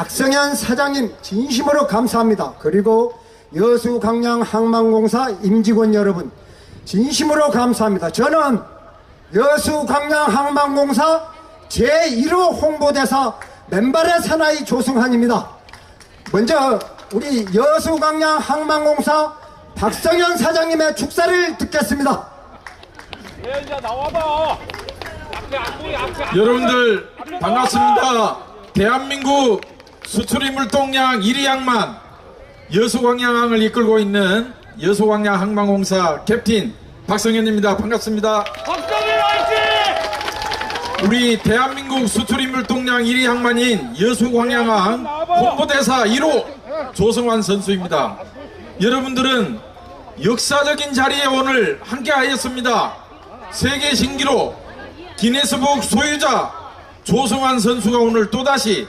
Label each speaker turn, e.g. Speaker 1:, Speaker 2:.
Speaker 1: 박성현 사장님 진심으로 감사합니다. 그리고 여수광양 항만공사 임직원 여러분 진심으로 감사합니다. 저는 여수광양 항만공사 제1호 홍보대사 맨발의 사나이 조승환입니다. 먼저 우리 여수광양 항만공사 박성현 사장님의 축사를 듣겠습니다.
Speaker 2: 예, 이제 나와봐.
Speaker 3: 여러분들 반갑습니다. 대한민국 수출입 물동량 1위 항만 여수광양항을 이끌고 있는 여수광양 항만공사 캡틴 박성현입니다. 반갑습니다. 우리 대한민국 수출입 물동량 1위 항만인 여수광양항 홍보대사 1호 조성환 선수입니다. 여러분들은 역사적인 자리에 오늘 함께하였습니다. 세계 신기록 기네스북 소유자 조성환 선수가 오늘 또다시